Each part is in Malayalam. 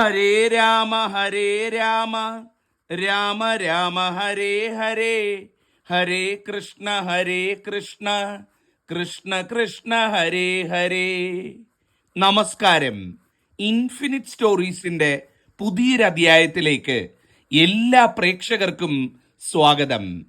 ഹരേ രാമ ഹരേ രാമ. രാമ രാമ ഹരേ ഹരേ. ഹരേ കൃഷ്ണ ഹരേ കൃഷ്ണ. കൃഷ്ണ കൃഷ്ണ ഹരേ ഹരേ. നമസ്കാരം. ഇൻഫിനിറ്റ് സ്റ്റോറീസിന്റെ പുതിയൊരധ്യായത്തിലേക്ക് എല്ലാ പ്രേക്ഷകർക്കും സ്വാഗതം.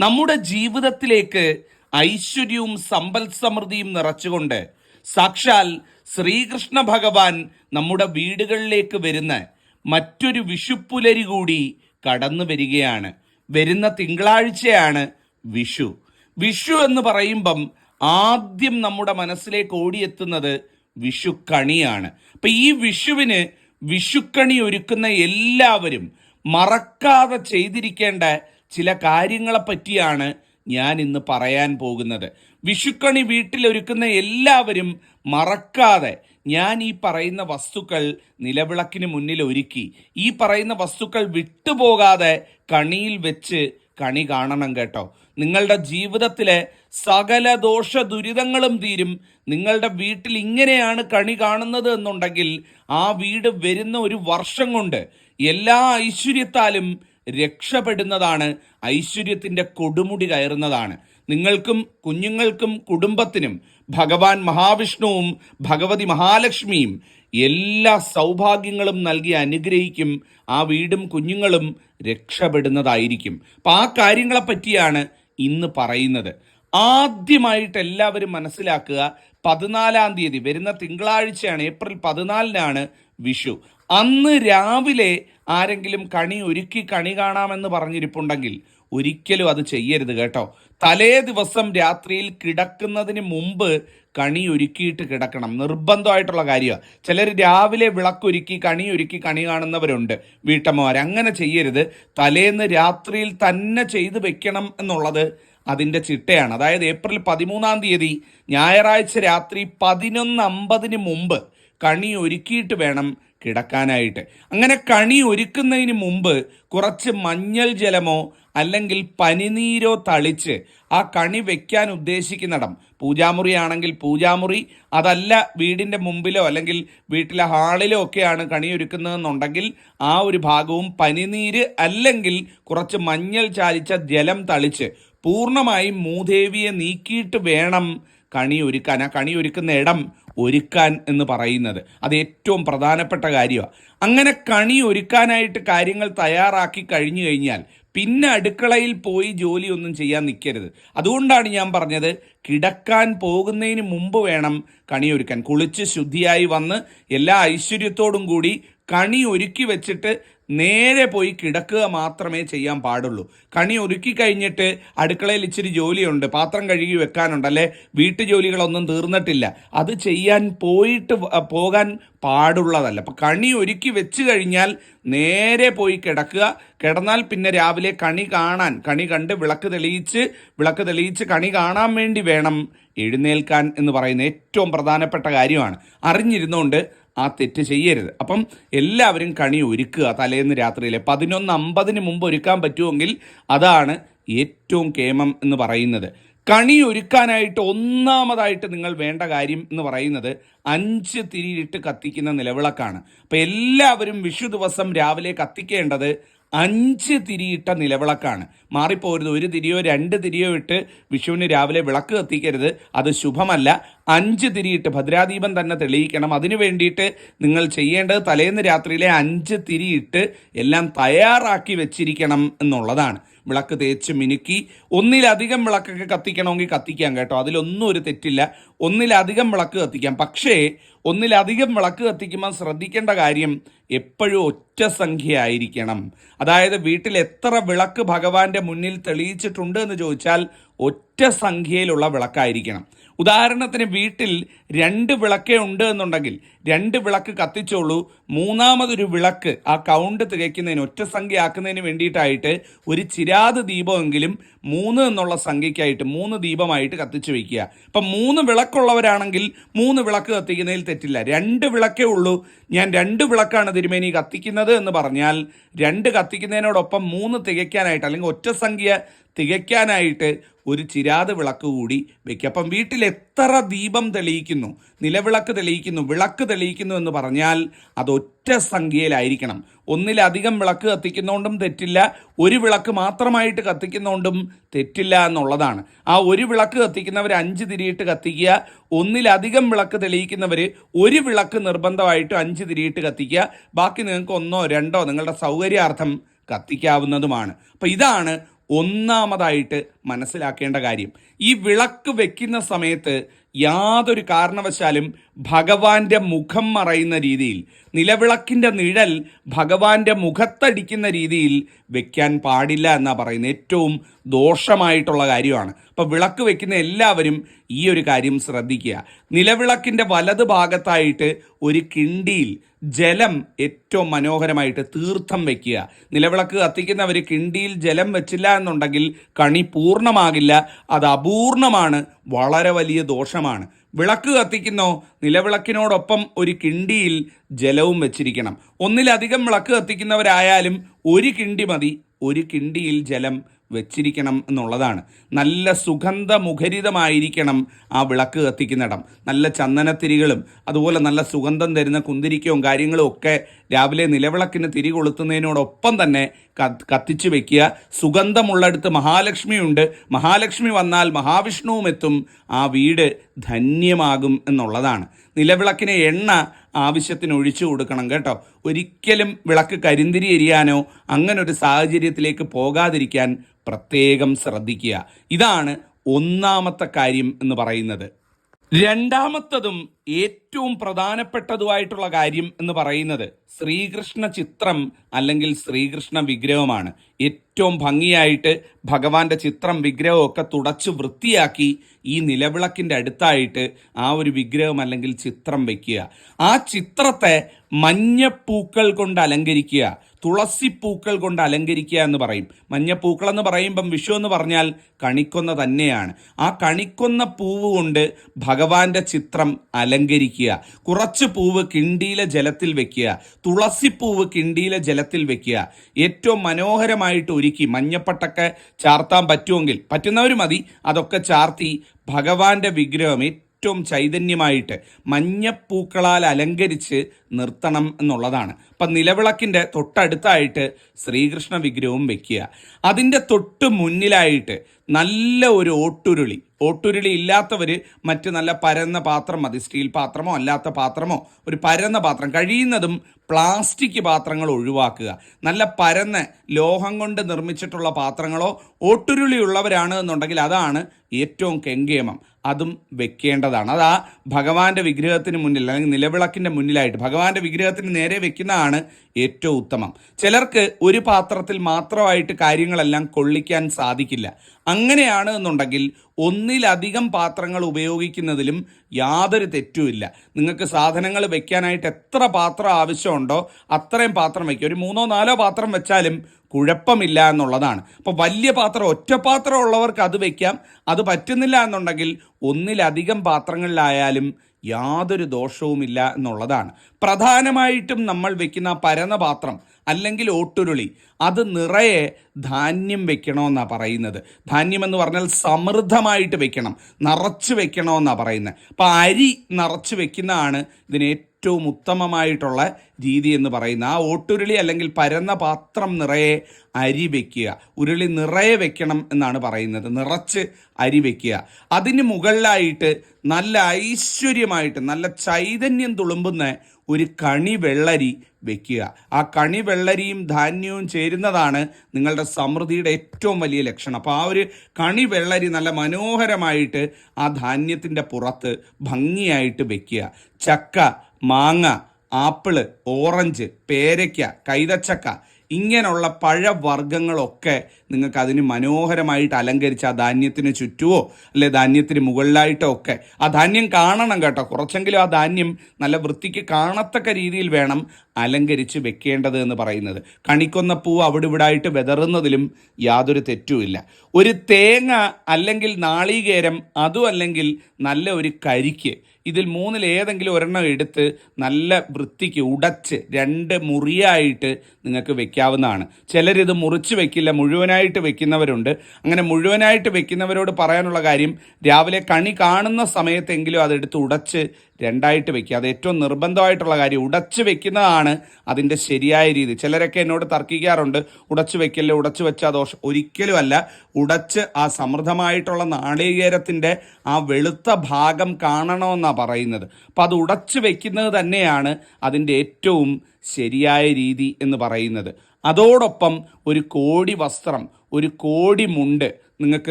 നമ്മുടെ ജീവിതത്തിലേക്ക് ഐശ്വര്യവും സമ്പൽ സമൃദ്ധിയും നിറച്ചുകൊണ്ട് സാക്ഷാൽ ശ്രീകൃഷ്ണ ഭഗവാൻ നമ്മുടെ വീടുകളിലേക്ക് വരുന്ന മറ്റൊരു വിഷുപ്പുലരി കൂടി കടന്നു വരികയാണ്. വരുന്ന തിങ്കളാഴ്ചയാണ് വിഷു. വിഷു എന്ന് പറയുമ്പം ആദ്യം നമ്മുടെ മനസ്സിലേക്ക് ഓടിയെത്തുന്നത് വിഷുക്കണിയാണ്. അപ്പം ഈ വിഷുവിന് വിഷുക്കണി ഒരുക്കുന്ന എല്ലാവരും മറക്കാതെ ചെയ്തിരിക്കേണ്ട ചില കാര്യങ്ങളെ പറ്റിയാണ് ഞാൻ ഇന്ന് പറയാൻ പോകുന്നത്. വിഷുക്കണി വീട്ടിലൊരുക്കുന്ന എല്ലാവരും മറക്കാതെ ഞാൻ ഈ പറയുന്ന വസ്തുക്കൾ നിലവിളക്കിന് മുന്നിൽ ഒരുക്കി. ഈ പറയുന്ന വസ്തുക്കൾ വിട്ടുപോകാതെ കണിയിൽ വെച്ച് കണി കാണണം കേട്ടോ. നിങ്ങളുടെ ജീവിതത്തിലെ സകല ദോഷ ദുരിതങ്ങളും തീരും. നിങ്ങളുടെ വീട്ടിൽ ഇങ്ങനെയാണ് കണി കാണുന്നത് എന്നുണ്ടെങ്കിൽ ആ വീട് വരുന്ന ഒരു വർഷം കൊണ്ട് എല്ലാ ഐശ്വര്യത്താലും രക്ഷപ്പെടുന്നതാണ് ഐശ്വര്യത്തിന്റെ കൊടുമുടി കയറുന്നതാണ്. നിങ്ങൾക്കും കുഞ്ഞുങ്ങൾക്കും കുടുംബത്തിനും ഭഗവാൻ മഹാവിഷ്ണുവും ഭഗവതി മഹാലക്ഷ്മിയും എല്ലാ സൗഭാഗ്യങ്ങളും നൽകി അനുഗ്രഹിക്കും ആ വീടും കുഞ്ഞുങ്ങളും രക്ഷപ്പെടുന്നതായിരിക്കും. അപ്പം ആ കാര്യങ്ങളെപ്പറ്റിയാണ് ഇന്ന് പറയുന്നത്. ആദ്യമായിട്ട് എല്ലാവരും മനസ്സിലാക്കുക പതിനാലാം തീയതി വരുന്ന തിങ്കളാഴ്ചയാണ് ഏപ്രിൽ പതിനാലിനാണ് വിഷു. അന്ന് രാവിലെ ആരെങ്കിലും കണി ഒരുക്കി കണി കാണാമെന്ന് പറഞ്ഞിരിപ്പുണ്ടെങ്കിൽ ഒരിക്കലും അത് ചെയ്യരുത് കേട്ടോ. തലേ ദിവസം രാത്രിയിൽ കിടക്കുന്നതിന് മുമ്പ് കണി ഒരുക്കിയിട്ട് കിടക്കണം. നിർബന്ധമായിട്ടുള്ള കാര്യമാണ് ചിലർ രാവിലെ വിളക്കൊരുക്കി കണി ഒരുക്കി കണി കാണുന്നവരുണ്ട് വീട്ടമ്മമാർ അങ്ങനെ ചെയ്യരുത്. തലേന്ന് രാത്രിയിൽ തന്നെ ചെയ്തു വെക്കണം എന്നുള്ളത് അതിന്റെ ചിട്ടയാണ്. അതായത് ഏപ്രിൽ പതിമൂന്നാം തീയതി ഞായറാഴ്ച രാത്രി പതിനൊന്ന് അമ്പതിന് മുമ്പ് കണി ഒരുക്കിയിട്ട് വേണം കിടക്കാനായിട്ട്. അങ്ങനെ കണി ഒരുക്കുന്നതിന് മുമ്പ് കുറച്ച് മഞ്ഞൾ ജലമോ അല്ലെങ്കിൽ പനിനീരോ തളിച്ച് ആ കണി വെക്കാൻ ഉദ്ദേശിക്കുന്നിടം. പൂജാമുറി ആണെങ്കിൽ പൂജാമുറി അതല്ല വീടിന്റെ മുമ്പിലോ അല്ലെങ്കിൽ വീട്ടിലെ ഹാളിലോ ഒക്കെയാണ് കണി ഒരുക്കുന്നതെന്നുണ്ടെങ്കിൽ ആ ഒരു ഭാഗവും പനിനീര് അല്ലെങ്കിൽ കുറച്ച് മഞ്ഞൾ ചാലിച്ച ജലം തളിച്ച് പൂർണമായും മൂദേവിയെ നീക്കിയിട്ട് വേണം കണി ഒരുക്കാൻ. ആ കണി ഒരുക്കുന്ന ഇടം ഒരുക്കാൻ എന്ന് പറയുന്നത്. അത് ഏറ്റവും പ്രധാനപ്പെട്ട കാര്യമാണ് അങ്ങനെ കണി ഒരുക്കാനായിട്ട് കാര്യങ്ങൾ തയ്യാറാക്കി കഴിഞ്ഞു കഴിഞ്ഞാൽ പിന്നെ അടുക്കളയിൽ പോയി ജോലിയൊന്നും ചെയ്യാൻ നിൽക്കരുത് അതുകൊണ്ടാണ് ഞാൻ പറഞ്ഞത് കിടക്കാൻ പോകുന്നതിന് മുമ്പ് വേണം കണി ഒരുക്കാൻ. കുളിച്ച് ശുദ്ധിയായി വന്ന് എല്ലാ ഐശ്വര്യത്തോടും കൂടി കണി ഒരുക്കി വെച്ചിട്ട് നേരെ പോയി കിടക്കുക മാത്രമേ ചെയ്യാൻ പാടുള്ളൂ. കണി ഒരുക്കി കഴിഞ്ഞിട്ട് അടുക്കളയിൽ ഇച്ചിരി ജോലിയുണ്ട്. പാത്രം കഴുകി വെക്കാനുണ്ട്. അല്ലെ? വീട്ടു ജോലികളൊന്നും തീർന്നിട്ടില്ല. അത് ചെയ്യാൻ പോയിട്ട് പോകാൻ പാടുള്ളതല്ല. അപ്പം കണി ഒരുക്കി വെച്ച് കഴിഞ്ഞാൽ നേരെ പോയി കിടക്കുക. കിടന്നാൽ പിന്നെ രാവിലെ കണി കാണാൻ കണി കണ്ട് വിളക്ക് തെളിയിച്ച് വിളക്ക് തെളിയിച്ച് കണി കാണാൻ വേണ്ടി വേണം എഴുന്നേൽക്കാൻ എന്ന് പറയുന്ന ഏറ്റവും പ്രധാനപ്പെട്ട കാര്യമാണ്. അറിഞ്ഞിരുന്നുകൊണ്ട് ആ തെറ്റ് ചെയ്യരുത്. അപ്പം എല്ലാവരും കണി ഒരുക്കുക തലേന്ന് രാത്രിയിലെ പതിനൊന്ന് അമ്പതിന് മുമ്പ് ഒരുക്കാൻ പറ്റുമെങ്കിൽ അതാണ് ഏറ്റവും കേമം എന്ന് പറയുന്നത്. കണി ഒരുക്കാനായിട്ട് ഒന്നാമതായിട്ട് നിങ്ങൾ വേണ്ട കാര്യം എന്ന് പറയുന്നത് അഞ്ച് തിരിയിട്ട് കത്തിക്കുന്ന നിലവിളക്കാണ്. അപ്പോൾ എല്ലാവരും വിഷു ദിവസം രാവിലെ കത്തിക്കേണ്ടത് അഞ്ച് തിരിയിട്ട നിലവിളക്കാണ്. മാറിപ്പോരുത് ഒരു തിരിയോ രണ്ട് തിരിയോ ഇട്ട് വിഷുവിന് രാവിലെ വിളക്ക് കത്തിക്കരുത്. അത് ശുഭമല്ല. അഞ്ച് തിരിയിട്ട് ഭദ്രാദീപം തന്നെ തെളിയിക്കണം. അതിനു വേണ്ടിയിട്ട് നിങ്ങൾ ചെയ്യേണ്ടത് തലേന്ന് രാത്രിയിലെ അഞ്ച് തിരിയിട്ട് എല്ലാം തയ്യാറാക്കി വെച്ചിരിക്കണം എന്നുള്ളതാണ്. വിളക്ക് തേച്ച് മിനുക്കി. ഒന്നിലധികം വിളക്കൊക്കെ കത്തിക്കണമെങ്കിൽ കത്തിക്കാം കേട്ടോ. അതിലൊന്നും ഒരു തെറ്റില്ല. ഒന്നിലധികം വിളക്ക് കത്തിക്കാം. പക്ഷേ ഒന്നിലധികം വിളക്ക് കത്തിക്കുമ്പോൾ ശ്രദ്ധിക്കേണ്ട കാര്യം എപ്പോഴും ഒറ്റ സംഖ്യ ആയിരിക്കണം അതായത് വീട്ടിൽ എത്ര വിളക്ക് ഭഗവാന്റെ മുന്നിൽ തെളിയിച്ചിട്ടുണ്ട് എന്ന് ചോദിച്ചാൽ ഒറ്റ സംഖ്യയിലുള്ള വിളക്കായിരിക്കണം. ഉദാഹരണത്തിന് വീട്ടിൽ രണ്ട് വിളക്കേ ഉണ്ട് എന്നുണ്ടെങ്കിൽ രണ്ട് വിളക്ക് കത്തിച്ചോളൂ. മൂന്നാമതൊരു വിളക്ക് ആ കൗണ്ട് തികയ്ക്കുന്നതിന് ഒറ്റ സംഖ്യ ആക്കുന്നതിന് വേണ്ടിയിട്ടായിട്ട് ഒരു ചിരാത് ദീപമെങ്കിലും മൂന്ന് എന്നുള്ള സംഖ്യയ്ക്കായിട്ട് മൂന്ന് ദീപമായിട്ട് കത്തിച്ചു വയ്ക്കുക അപ്പം മൂന്ന് വിളക്കുള്ളവരാണെങ്കിൽ മൂന്ന് വിളക്ക് കത്തിക്കുന്നതിൽ തെറ്റില്ല. രണ്ട് വിളക്കേ ഉള്ളൂ. ഞാൻ രണ്ട് വിളക്കാണ് തിരുമേനി കത്തിക്കുന്നത് എന്ന് പറഞ്ഞാൽ രണ്ട് കത്തിക്കുന്നതിനോടൊപ്പം മൂന്ന് തികയ്ക്കാനായിട്ട് അല്ലെങ്കിൽ ഒറ്റ സംഖ്യ തികയ്ക്കാനായിട്ട് ഒരു ചിരാത് വിളക്ക് കൂടി വയ്ക്കുക അപ്പം വീട്ടിൽ എത്ര ദീപം തെളിയിക്കുന്നു നിലവിളക്ക് തെളിയിക്കുന്നു വിളക്ക് തെളിയിക്കുന്നു എന്ന് പറഞ്ഞാൽ അത് ഒറ്റ സംഖ്യയിലായിരിക്കണം. ഒന്നിലധികം വിളക്ക് കത്തിക്കുന്നതുകൊണ്ടും തെറ്റില്ല ഒരു വിളക്ക് മാത്രമായിട്ട് കത്തിക്കുന്നതുകൊണ്ടും തെറ്റില്ല എന്നുള്ളതാണ്. ആ ഒരു വിളക്ക് കത്തിക്കുന്നവർ അഞ്ച് തിരിയിട്ട് കത്തിക്കുക ഒന്നിലധികം വിളക്ക് തെളിയിക്കുന്നവർ ഒരു വിളക്ക് നിർബന്ധമായിട്ടും അഞ്ച് തിരിയിട്ട് കത്തിക്കുക. ബാക്കി നിങ്ങൾക്ക് ഒന്നോ രണ്ടോ നിങ്ങളുടെ സൗകര്യാർത്ഥം കത്തിക്കാവുന്നതുമാണ്. അപ്പോൾ ഇതാണ് ഒന്നാമതായിട്ട് മനസ്സിലാക്കേണ്ട കാര്യം. ഈ വിളക്ക് വെക്കുന്ന സമയത്ത് യാതൊരു കാരണവശാലും ഭഗവാന്റെ മുഖം മറയുന്ന രീതിയിൽ നിലവിളക്കിന്റെ നിഴൽ ഭഗവാന്റെ മുഖത്തടിക്കുന്ന രീതിയിൽ വെക്കാൻ പാടില്ല എന്നാ പറയുന്നത്. ഏറ്റവും ദോഷമായിട്ടുള്ള കാര്യമാണ്. അപ്പോൾ വിളക്ക് വെക്കുന്ന എല്ലാവരും ഈ ഒരു കാര്യം ശ്രദ്ധിക്കുക. നിലവിളക്കിന്റെ വലത് ഭാഗത്തായിട്ട് ഒരു കിണ്ടിയിൽ ജലം ഏറ്റവും മനോഹരമായിട്ട് തീർത്ഥം വെക്കുക. നിലവിളക്ക് കത്തിക്കുന്നവർ കിണ്ടിയിൽ ജലം വെച്ചില്ല എന്നുണ്ടെങ്കിൽ കണി പൂർണമാകില്ല. അത് അപൂർണമാണ്. വളരെ വലിയ ദോഷമാണ്. വിളക്ക് കത്തിക്കുന്നോ? നിലവിളക്കിനോടൊപ്പം ഒരു കിണ്ടിയിൽ ജലവും വെച്ചിരിക്കണം. ഒന്നിലധികം വിളക്ക് കത്തിക്കുന്നവരായാലും ഒരു കിണ്ടി മതി. ഒരു കിണ്ടിയിൽ ജലം വെച്ചിരിക്കണം എന്നുള്ളതാണ്. നല്ല സുഗന്ധമുഖരിതമായിരിക്കണം ആ വിളക്ക് കത്തിക്കുന്നിടം. നല്ല ചന്ദനത്തിരികളും അതുപോലെ നല്ല സുഗന്ധം തരുന്ന കുന്തിരിക്കവും കാര്യങ്ങളും ഒക്കെ രാവിലെ നിലവിളക്കിന് തിരി കൊളുത്തുന്നതിനോടൊപ്പം തന്നെ കത്ത് കത്തിച്ചു വെക്കുക. സുഗന്ധമുള്ളടുത്ത് മഹാലക്ഷ്മിയുണ്ട്. മഹാലക്ഷ്മി വന്നാൽ മഹാവിഷ്ണുവും എത്തും. ആ വീട് ധന്യമാകും എന്നുള്ളതാണ്. നിലവിളക്കിന് എണ്ണ ആവശ്യത്തിന് ഒഴിച്ചു കൊടുക്കണം കേട്ടോ. ഒരിക്കലും വിളക്ക് കരിന്തിരി എരിയാനോ അങ്ങനൊരു സാഹചര്യത്തിലേക്ക് പോകാതിരിക്കാൻ പ്രത്യേകം ശ്രദ്ധിക്കുക. ഇതാണ് ഒന്നാമത്തെ കാര്യം എന്ന് പറയുന്നത്. രണ്ടാമത്തതും ഏറ്റവും പ്രധാനപ്പെട്ടതുമായിട്ടുള്ള കാര്യം എന്ന് പറയുന്നത് ശ്രീകൃഷ്ണ ചിത്രം അല്ലെങ്കിൽ ശ്രീകൃഷ്ണ വിഗ്രഹമാണ്. ഏറ്റവും ഭംഗിയായിട്ട് ഭഗവാന്റെ ചിത്രം വിഗ്രഹമൊക്കെ തുടച്ച് വൃത്തിയാക്കി ഈ നിലവിളക്കിന്റെ അടുത്തായിട്ട് ആ ഒരു വിഗ്രഹം അല്ലെങ്കിൽ ചിത്രം വയ്ക്കുക ആ ചിത്രത്തെ മഞ്ഞപ്പൂക്കൾ കൊണ്ട് അലങ്കരിക്കുക. തുളസിപ്പൂക്കൾ കൊണ്ട് അലങ്കരിക്കുക എന്ന് പറയും. മഞ്ഞപ്പൂക്കൾ എന്ന് പറയുമ്പം വിഷു എന്ന് പറഞ്ഞാൽ കണിക്കൊന്ന തന്നെയാണ്. ആ കണിക്കൊന്ന പൂവ് കൊണ്ട് ഭഗവാന്റെ ചിത്രം അലങ്കരിക്കുക. കുറച്ച് പൂവ് കിണ്ടിയിലെ ജലത്തിൽ വെക്കുക. തുളസിപ്പൂവ് കിണ്ടിയിലെ ജലത്തിൽ വെക്കുക. ഏറ്റവും മനോഹരമായിട്ട് ഒരുക്കി മഞ്ഞപ്പട്ടൊക്കെ ചാർത്താൻ പറ്റുമെങ്കിൽ പറ്റുന്നവർ മതി. അതൊക്കെ ചാർത്തി ഭഗവാന്റെ വിഗ്രഹം ഏറ്റവും ചൈതന്യമായിട്ട് മഞ്ഞപ്പൂക്കളാൽ അലങ്കരിച്ച് നിർത്തണം എന്നുള്ളതാണ്. അപ്പം നിലവിളക്കിന്റെ തൊട്ടടുത്തായിട്ട് ശ്രീകൃഷ്ണ വിഗ്രഹവും വെക്കുക. അതിന്റെ തൊട്ട് മുന്നിലായിട്ട് നല്ല ഒരു ഓട്ടുരുളി. ഓട്ടുരുളി ഇല്ലാത്തവർ മറ്റ് നല്ല പരന്ന പാത്രം മതി. സ്റ്റീൽ പാത്രമോ അല്ലാത്ത പാത്രമോ ഒരു പരന്ന പാത്രം. കഴിയുന്നതും പ്ലാസ്റ്റിക് പാത്രങ്ങൾ ഒഴിവാക്കുക. നല്ല പരന്ന ലോഹം കൊണ്ട് നിർമ്മിച്ചിട്ടുള്ള പാത്രങ്ങളോ ഓട്ടുരുളി ഉള്ളവരാണ് എന്നുണ്ടെങ്കിൽ അതാണ് ഏറ്റവും കെങ്കേമം. അതും വെക്കേണ്ടതാണ്. അത് ആ ഭഗവാന്റെ വിഗ്രഹത്തിന് മുന്നിൽ അല്ലെങ്കിൽ നിലവിളക്കിന്റെ മുന്നിലായിട്ട് ഭഗവാന്റെ വിഗ്രഹത്തിന് നേരെ വെക്കുന്നതാണ് ഏറ്റവും ഉത്തമം. ചിലർക്ക് ഒരു പാത്രത്തിൽ മാത്രമായിട്ട് കാര്യങ്ങളെല്ലാം കൊള്ളിക്കാൻ സാധിക്കില്ല. അങ്ങനെയാണ് എന്നുണ്ടെങ്കിൽ ഒന്നിലധികം പാത്രങ്ങൾ ഉപയോഗിക്കുന്നതിലും യാതൊരു തെറ്റുമില്ല നിങ്ങൾക്ക് സാധനങ്ങൾ വെക്കാനായിട്ട് എത്ര പാത്രം ആവശ്യമുണ്ടോ അത്രയും പാത്രം വയ്ക്കുക ഒരു മൂന്നോ നാലോ പാത്രം വെച്ചാലും കുഴപ്പമില്ല എന്നുള്ളതാണ്. അപ്പോൾ വലിയ പാത്രം ഒറ്റ പാത്രം ഉള്ളവർക്ക് അത് വയ്ക്കാം അത് പറ്റുന്നില്ല എന്നുണ്ടെങ്കിൽ ഒന്നിലധികം പാത്രങ്ങളിലായാലും യാതൊരു ദോഷവുമില്ല എന്നുള്ളതാണ്. പ്രധാനമായിട്ടും നമ്മൾ വെക്കുന്ന പരന്ന പാത്രം അല്ലെങ്കിൽ ഓട്ടുരുളി. അത് നിറയെ ധാന്യം വെക്കണമെന്നാണ് പറയുന്നത്. ധാന്യം എന്ന് പറഞ്ഞാൽ സമൃദ്ധമായിട്ട് വെക്കണം. നിറച്ച് വെക്കണമെന്നാണ് പറയുന്നത്. അപ്പോൾ അരി നിറച്ച് വെക്കുന്നതാണ് ഇതിന് ഏറ്റവും ഉത്തമമായിട്ടുള്ള രീതി എന്ന് പറയുന്നത്. ആ ഓട്ടുരുളി അല്ലെങ്കിൽ പരന്ന പാത്രം നിറയെ അരി വെക്കുക. ഉരുളി നിറയെ വെക്കണം എന്നാണ് പറയുന്നത്. നിറച്ച് അരി വെക്കുക. അതിന് മുകളിലായിട്ട് നല്ല ഐശ്വര്യമായിട്ട് നല്ല ചൈതന്യം തുളുമ്പുന്ന ഒരു കണി വെള്ളരി വെക്കുക. ആ കണി വെള്ളരിയും ധാന്യവും ചേരുന്നതാണ് നിങ്ങളുടെ സമൃദ്ധിയുടെ ഏറ്റവും വലിയ ലക്ഷണം. അപ്പോൾ ആ ഒരു കണി വെള്ളരി നല്ല മനോഹരമായിട്ട് ആ ധാന്യത്തിന്റെ പുറത്ത് ഭംഗിയായിട്ട് വെക്കുക. ചക്ക മാങ്ങ ആപ്പിൾ ഓറഞ്ച് പേരയ്ക്ക കൈതച്ചക്ക ഇങ്ങനെയുള്ള പഴവർഗങ്ങളൊക്കെ നിങ്ങൾക്ക് അതിന് മനോഹരമായിട്ട് അലങ്കരിച്ച് ആ ധാന്യത്തിന് ചുറ്റുമോ അല്ലെ ധാന്യത്തിന് മുകളിലായിട്ടോ ഒക്കെ ആ ധാന്യം കാണണം കേട്ടോ. കുറച്ചെങ്കിലും ആ ധാന്യം നല്ല വൃത്തിക്ക് കാണത്തക്ക രീതിയിൽ വേണം അലങ്കരിച്ച് വെക്കേണ്ടത് എന്ന് പറയുന്നത്. കണിക്കൊന്ന പൂവ് അവിടെ ഇവിടെ ആയിട്ട് വെതറുന്നതിലും യാതൊരു തെറ്റുമില്ല ഒരു തേങ്ങ അല്ലെങ്കിൽ നാളികേരം അതും അല്ലെങ്കിൽ നല്ല ഒരു കരിക്ക് ഇതിൽ മൂന്നിൽ ഏതെങ്കിലും ഒരെണ്ണം എടുത്ത് നല്ല വൃത്തിക്ക് ഉടച്ച് രണ്ട് മുറിയായിട്ട് നിങ്ങൾക്ക് വെക്കാവുന്നതാണ്. ചിലരിത് മുറിച്ച് വെക്കില്ല മുഴുവനായിട്ട് വെക്കുന്നവരുണ്ട്. അങ്ങനെ മുഴുവനായിട്ട് വെക്കുന്നവരോട് പറയാനുള്ള കാര്യം രാവിലെ കണി കാണുന്ന സമയത്തെങ്കിലും അതെടുത്ത് ഉടച്ച് രണ്ടായിട്ട് വെക്കുക. അത് ഏറ്റവും നിർബന്ധമായിട്ടുള്ള കാര്യം. ഉടച്ചു വെക്കുന്നതാണ് അതിന്റെ ശരിയായ രീതി. ചിലരൊക്കെ എന്നോട് തർക്കിക്കാറുണ്ട് ഉടച്ച് വെക്കല്ലേ? ഉടച്ചു വെച്ചാൽ ദോഷം ഒരിക്കലും അല്ല. ഉടച്ച് ആ സമൃദ്ധമായിട്ടുള്ള നാളികേരത്തിന്റെ ആ വെളുത്ത ഭാഗം കാണണമെന്നാണ് പറയുന്നത്. അപ്പം അത് ഉടച്ചു വെക്കുന്നത് തന്നെയാണ് അതിന്റെ ഏറ്റവും ശരിയായ രീതി എന്ന് പറയുന്നത്. അതോടൊപ്പം ഒരു കോടി വസ്ത്രം ഒരു കോടി മുണ്ട് നിങ്ങൾക്ക്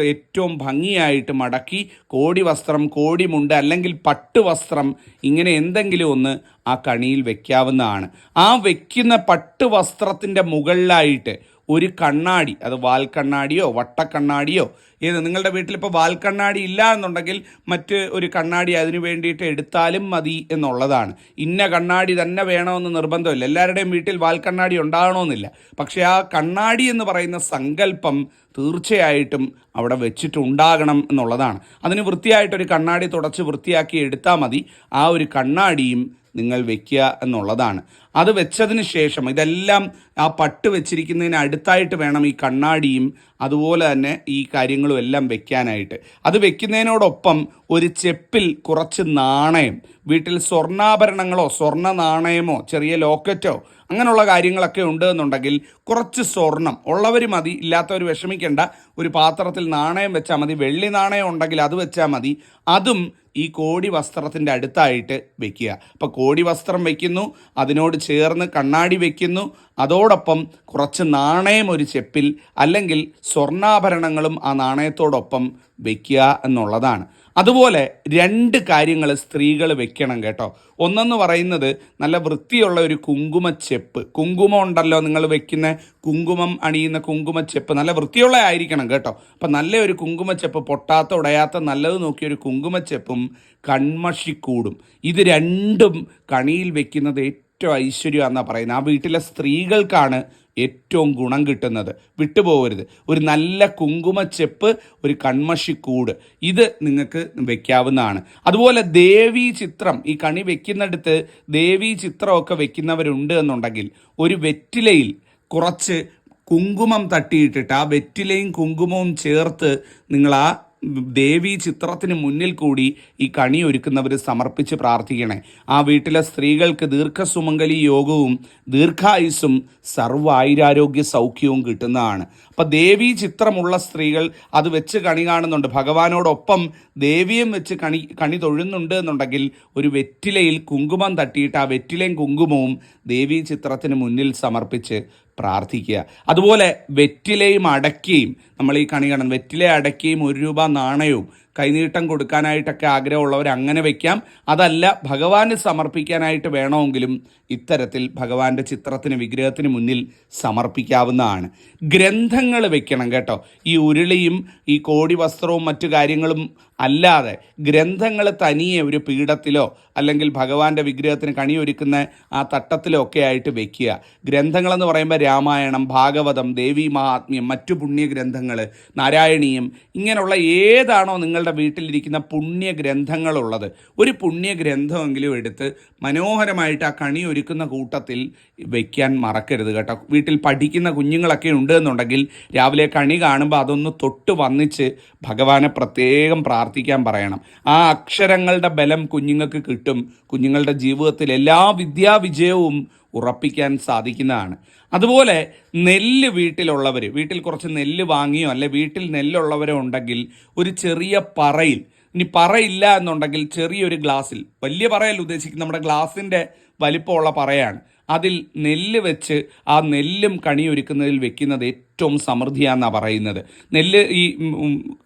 ഏറ്റവും ഭംഗിയായിട്ട് മടക്കി കോടി വസ്ത്രം കോടി മുണ്ട് അല്ലെങ്കിൽ പട്ട് വസ്ത്രം ഇങ്ങനെ എന്തെങ്കിലും ഒന്ന് ആ കണിയിൽ വെക്കാവുന്നതാണ്. ആ വെക്കുന്ന പട്ട് വസ്ത്രത്തിന്റെ മുകളിലായിട്ട് ഒരു കണ്ണാടി അത് വാൽക്കണ്ണാടിയോ വട്ടക്കണ്ണാടിയോ ഏത് നിങ്ങളുടെ വീട്ടിൽ ഇപ്പോൾ വാൽക്കണ്ണാടി ഇല്ല എന്നുണ്ടെങ്കിൽ മറ്റ് ഒരു കണ്ണാടി അതിനു വേണ്ടിയിട്ട് എടുത്താലും മതി എന്നുള്ളതാണ്. ഇന്ന കണ്ണാടി തന്നെ വേണമെന്ന് നിർബന്ധമില്ല. എല്ലാവരുടെയും വീട്ടിൽ വാൽക്കണ്ണാടി ഉണ്ടാകണമെന്നില്ല. പക്ഷേ ആ കണ്ണാടി എന്ന് പറയുന്ന സങ്കല്പം തീർച്ചയായിട്ടും അവിടെ വെച്ചിട്ടുണ്ടാകണം എന്നുള്ളതാണ്. അതിന് വൃത്തിയായിട്ടൊരു കണ്ണാടി തുടച്ച് വൃത്തിയാക്കി എടുത്താൽ മതി. ആ ഒരു കണ്ണാടിയും നിങ്ങൾ വെക്കുക എന്നുള്ളതാണ്. അത് വെച്ചതിന് ശേഷം ഇതെല്ലാം ആ പട്ട് വെച്ചിരിക്കുന്നതിന് അടുത്തായിട്ട് വേണം ഈ കണ്ണാടിയും അതുപോലെ തന്നെ ഈ കാര്യങ്ങളും എല്ലാം വെക്കാനായിട്ട്. അത് വെക്കുന്നതിനോടൊപ്പം ഒരു ചെപ്പിൽ കുറച്ച് നാണയം വീട്ടിൽ സ്വർണാഭരണങ്ങളോ സ്വർണ നാണയമോ ചെറിയ ലോക്കറ്റോ അങ്ങനെയുള്ള കാര്യങ്ങളൊക്കെ ഉണ്ട് എന്നുണ്ടെങ്കിൽ കുറച്ച് സ്വർണം. ഉള്ളവർ മതി ഇല്ലാത്തവർ വിഷമിക്കേണ്ട. ഒരു പാത്രത്തിൽ നാണയം വെച്ചാൽ മതി വെള്ളി നാണയം ഉണ്ടെങ്കിൽ അത് വെച്ചാൽ മതി. അതും ഈ കോടി വസ്ത്രത്തിന്റെ അടുത്തായിട്ട് വെക്കുക. അപ്പോൾ കോടി വസ്ത്രം വെക്കുന്നു അതിനോട് ചേർന്ന് കണ്ണാടി വെക്കുന്നു. അതോടൊപ്പം കുറച്ച് നാണയം ഒരു ചെപ്പിൽ അല്ലെങ്കിൽ സ്വർണാഭരണങ്ങളും ആ നാണയത്തോടൊപ്പം വെക്കുക എന്നുള്ളതാണ്. അതുപോലെ രണ്ട് കാര്യങ്ങൾ സ്ത്രീകൾ വെക്കണം കേട്ടോ. ഒന്നെന്ന് പറയുന്നത് നല്ല വൃത്തിയുള്ള ഒരു കുങ്കുമച്ചെപ്പ് കുങ്കുമം ഉണ്ടല്ലോ നിങ്ങൾ വെക്കുന്ന. കുങ്കുമം അണിയുന്ന കുങ്കുമച്ചെപ്പ് നല്ല വൃത്തിയുള്ള ആയിരിക്കണം കേട്ടോ. അപ്പം നല്ല ഒരു കുങ്കുമച്ചെപ്പ് പൊട്ടാത്ത ഉടയാത്ത നല്ലത് നോക്കിയ ഒരു കുങ്കുമച്ചെപ്പും കൺമഷിക്കൂടും ഇത് രണ്ടും കണിയിൽ വെക്കുന്നത് ഏറ്റവും ഐശ്വര്യം എന്നാണ് പറയുന്നത് ആ വീട്ടിലെ സ്ത്രീകൾക്കാണ് ഏറ്റവും ഗുണം കിട്ടുന്നത്. വിട്ടുപോകരുത്. ഒരു നല്ല കുങ്കുമച്ചെപ്പ് ഒരു കൺമഷിക്കൂട്. ഇത് നിങ്ങൾക്ക് വെക്കാവുന്നതാണ്. അതുപോലെ ദേവി ചിത്രം. ഈ കണി വെക്കുന്നിടത്ത് ദേവി ചിത്രമൊക്കെ വെക്കുന്നവരുണ്ട് എന്നുണ്ടെങ്കിൽ ഒരു വെറ്റിലയിൽ കുറച്ച് കുങ്കുമം തട്ടിയിട്ടിട്ട് ആ വെറ്റിലയും കുങ്കുമവും ചേർത്ത് നിങ്ങൾ ആ ദേവി ചിത്രത്തിന് മുന്നിൽ കൂടി ഈ കണി ഒരുക്കുന്നവർ സമർപ്പിച്ച് പ്രാർത്ഥിക്കണേ. ആ വീട്ടിലെ സ്ത്രീകൾക്ക് ദീർഘസുമംഗലി യോഗവും ദീർഘായുസ്സും സർവായുരാരോഗ്യ സൗഖ്യവും കിട്ടുന്നതാണ്. അപ്പം ദേവി ചിത്രമുള്ള സ്ത്രീകൾ അത് വെച്ച് കണി കാണുന്നുണ്ട്. ഭഗവാനോടൊപ്പം ദേവിയും വെച്ച് കണി കണി തൊഴുന്നുണ്ട് എന്നുണ്ടെങ്കിൽ ഒരു വെറ്റിലയിൽ കുങ്കുമം തട്ടിയിട്ട് ആ വെറ്റിലയും കുങ്കുമവും ദേവി ചിത്രത്തിന് മുന്നിൽ സമർപ്പിച്ച് പ്രാർത്ഥിക്കുക. അതുപോലെ വെറ്റിലയും അടയ്ക്കയും നമ്മൾ ഈ കണി കാണുന്നത് വെറ്റില അടയ്ക്കയും ഒരു രൂപ നാണയവും കൈനീട്ടം കൊടുക്കാനായിട്ടൊക്കെ ആഗ്രഹമുള്ളവർ അങ്ങനെ വയ്ക്കാം അതല്ല ഭഗവാന് സമർപ്പിക്കാനായിട്ട് വേണമെങ്കിലും ഇത്തരത്തിൽ ഭഗവാന്റെ ചിത്രത്തിന് വിഗ്രഹത്തിന് മുന്നിൽ സമർപ്പിക്കാവുന്നതാണ്. ഗ്രന്ഥങ്ങൾ വെക്കണം കേട്ടോ. ഈ ഉരുളിയും ഈ കോടി വസ്ത്രവും മറ്റു കാര്യങ്ങളും അല്ലാതെ ഗ്രന്ഥങ്ങൾ തനിയെ ഒരു പീഠത്തിലോ അല്ലെങ്കിൽ ഭഗവാന്റെ വിഗ്രഹത്തിന് കണിയൊരുക്കുന്ന ആ തട്ടത്തിലോ ഒക്കെ ആയിട്ട് വെക്കുക. ഗ്രന്ഥങ്ങളെന്ന് പറയുമ്പോൾ രാമായണം ഭാഗവതം ദേവി മഹാത്മ്യം മറ്റു പുണ്യ പുണ്യഗ്രന്ഥങ്ങൾ നാരായണീയം ഇങ്ങനെയുള്ള ഏതാണോ നിങ്ങളുടെ വീട്ടിലിരിക്കുന്ന പുണ്യ ഗ്രന്ഥങ്ങളുള്ളത് ഒരു പുണ്യ ഗ്രന്ഥമെങ്കിലും എടുത്ത് മനോഹരമായിട്ട് ആ കണി ഒരുക്കുന്ന കൂട്ടത്തിൽ വയ്ക്കാൻ മറക്കരുത് കേട്ടോ. വീട്ടിൽ പഠിക്കുന്ന കുഞ്ഞുങ്ങളൊക്കെ ഉണ്ട് എന്നുണ്ടെങ്കിൽ രാവിലെ കണി കാണുമ്പോൾ അതൊന്ന് തൊട്ട് വന്നിച്ച് ഭഗവാനെ പ്രത്യേകം പ്രാർത്ഥിക്കാൻ പറയണം. ആ അക്ഷരങ്ങളുടെ ബലം കുഞ്ഞുങ്ങൾക്ക് കിട്ടും. കുഞ്ഞുങ്ങളുടെ ജീവിതത്തിൽ എല്ലാ വിദ്യാവിജയവും ഉറപ്പിക്കാൻ സാധിക്കുന്നതാണ്. അതുപോലെ നെല്ല് വീട്ടിലുള്ളവർ വീട്ടിൽ കുറച്ച് നെല്ല് വാങ്ങിയോ അല്ലെ വീട്ടിൽ നെല്ലുള്ളവരോ ഉണ്ടെങ്കിൽ ഒരു ചെറിയ പറയിൽ ഇനി പറയില്ല എന്നുണ്ടെങ്കിൽ ചെറിയൊരു ഗ്ലാസ്സിൽ വലിയ പറയല്ല ഉദ്ദേശിക്കുന്നത് നമ്മുടെ ഗ്ലാസിന്റെ വലിപ്പമുള്ള പറയാണ്. അതിൽ നെല്ല് വെച്ച് ആ നെല്ലും കണിയൊരുക്കുന്നതിൽ വെക്കുന്നത് ഏറ്റവും സമൃദ്ധിയാണെന്നാണ് പറയുന്നത്. നെല്ല് ഈ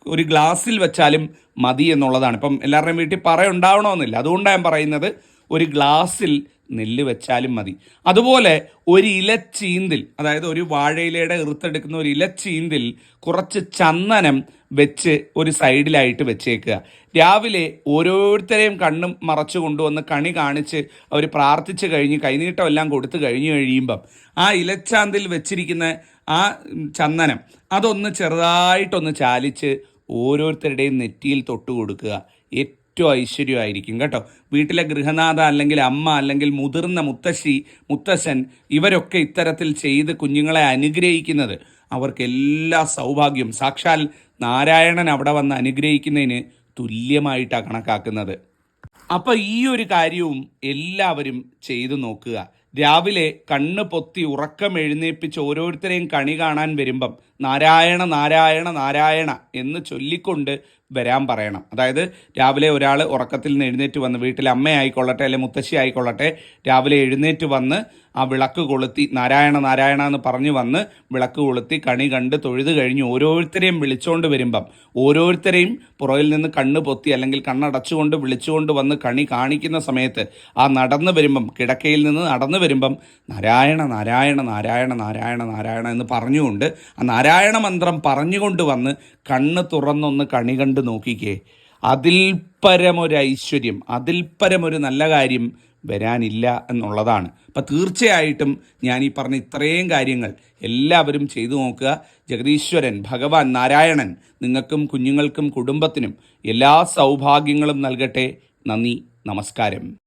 ഒരു ഗ്ലാസ്സിൽ വെച്ചാലും മതി എന്നുള്ളതാണ്. ഇപ്പം എല്ലാവരുടെയും വീട്ടിൽ പറയുണ്ടാവണമെന്നില്ല അതുകൊണ്ടാണ് ഞാൻ പറയുന്നത് ഒരു ഗ്ലാസ്സിൽ നെല്ല് വെച്ചാലും മതി. അതുപോലെ ഒരു ഇലച്ചീന്തിൽ അതായത് ഒരു വാഴയിലയുടെ ഇറുത്തെടുക്കുന്ന ഒരു ഇലച്ചീന്തിൽ കുറച്ച് ചന്ദനം വെച്ച് ഒരു സൈഡിലായിട്ട് വെച്ചേക്കുക. രാവിലെ ഓരോരുത്തരെയും കണ്ണും മറച്ചു കൊണ്ടുവന്ന് കണി കാണിച്ച് അവർ പ്രാർത്ഥിച്ചു കഴിഞ്ഞ് കൈനീട്ടം എല്ലാം കൊടുത്തു കഴിഞ്ഞു കഴിയുമ്പം ആ ഇലച്ചാന്തിൽ വെച്ചിരിക്കുന്ന ആ ചന്ദനം അതൊന്ന് ചെറുതായിട്ടൊന്ന് ചാലിച്ച് ഓരോരുത്തരുടെയും നെറ്റിയിൽ തൊട്ട് കൊടുക്കുക. ഏറ്റവും ഐശ്വര്യമായിരിക്കും കേട്ടോ. വീട്ടിലെ ഗൃഹനാഥ അല്ലെങ്കിൽ അമ്മ അല്ലെങ്കിൽ മുതിർന്ന മുത്തശ്ശി മുത്തശ്ശൻ ഇവരൊക്കെ ഇത്തരത്തിൽ ചെയ്ത് കുഞ്ഞുങ്ങളെ അനുഗ്രഹിക്കുന്നത്. അവർക്ക് എല്ലാ സൗഭാഗ്യം. സാക്ഷാൽ നാരായണൻ അവിടെ വന്ന് അനുഗ്രഹിക്കുന്നതിന് തുല്യമായിട്ടാണ് കണക്കാക്കുന്നത്. അപ്പോൾ ഈ ഒരു കാര്യവും എല്ലാവരും ചെയ്തു നോക്കുക. രാവിലെ കണ്ണ് പൊത്തി ഉറക്കം എഴുന്നേപ്പിച്ച് ഓരോരുത്തരെയും കണി കാണാൻ വരുമ്പം നാരായണ നാരായണ നാരായണ എന്ന് ചൊല്ലിക്കൊണ്ട് വരാൻ പറയണം. അതായത് രാവിലെ ഒരാൾ ഉറക്കത്തിൽ നിന്ന് എഴുന്നേറ്റ് വന്ന് വീട്ടിലെ അമ്മയായിക്കൊള്ളട്ടെ അല്ലെങ്കിൽ മുത്തശ്ശി ആയിക്കൊള്ളട്ടെ രാവിലെ എഴുന്നേറ്റ് വന്ന് ആ വിളക്ക് കൊളുത്തി നാരായണ നാരായണ എന്ന് പറഞ്ഞു വന്ന് വിളക്ക് കൊളുത്തി കണി കണ്ട് തൊഴുത് കഴിഞ്ഞ് ഓരോരുത്തരെയും വിളിച്ചുകൊണ്ട് വരുമ്പം ഓരോരുത്തരെയും പുറകിൽ നിന്ന് കണ്ണ് പൊത്തി അല്ലെങ്കിൽ കണ്ണടച്ചുകൊണ്ട് വിളിച്ചുകൊണ്ട് വന്ന് കണി കാണിക്കുന്ന സമയത്ത് ആ നടന്നു വരുമ്പം കിടക്കയിൽ നിന്ന് നടന്നു വരുമ്പം നാരായണ നാരായണ നാരായണ നാരായണ നാരായണ എന്ന് പറഞ്ഞുകൊണ്ട് ആ നാരായണ മന്ത്രം പറഞ്ഞുകൊണ്ട് വന്ന് കണ്ണ് തുറന്നൊന്ന് കണി കണ്ട് നോക്കിക്കേ. അതിൽ പരമൊരു ഐശ്വര്യം അതിൽ പരമൊരു നല്ല കാര്യം വരാനില്ല എന്നുള്ളതാണ്. അപ്പം തീർച്ചയായിട്ടും ഞാൻ ഈ പറഞ്ഞ ഇത്രയും കാര്യങ്ങൾ എല്ലാവരും ചെയ്തു നോക്കുക. ജഗദീശ്വരൻ ഭഗവാൻ നാരായണൻ നിങ്ങൾക്കും കുഞ്ഞുങ്ങൾക്കും കുടുംബത്തിനും എല്ലാ സൗഭാഗ്യങ്ങളും നൽകട്ടെ. നന്ദി നമസ്കാരം.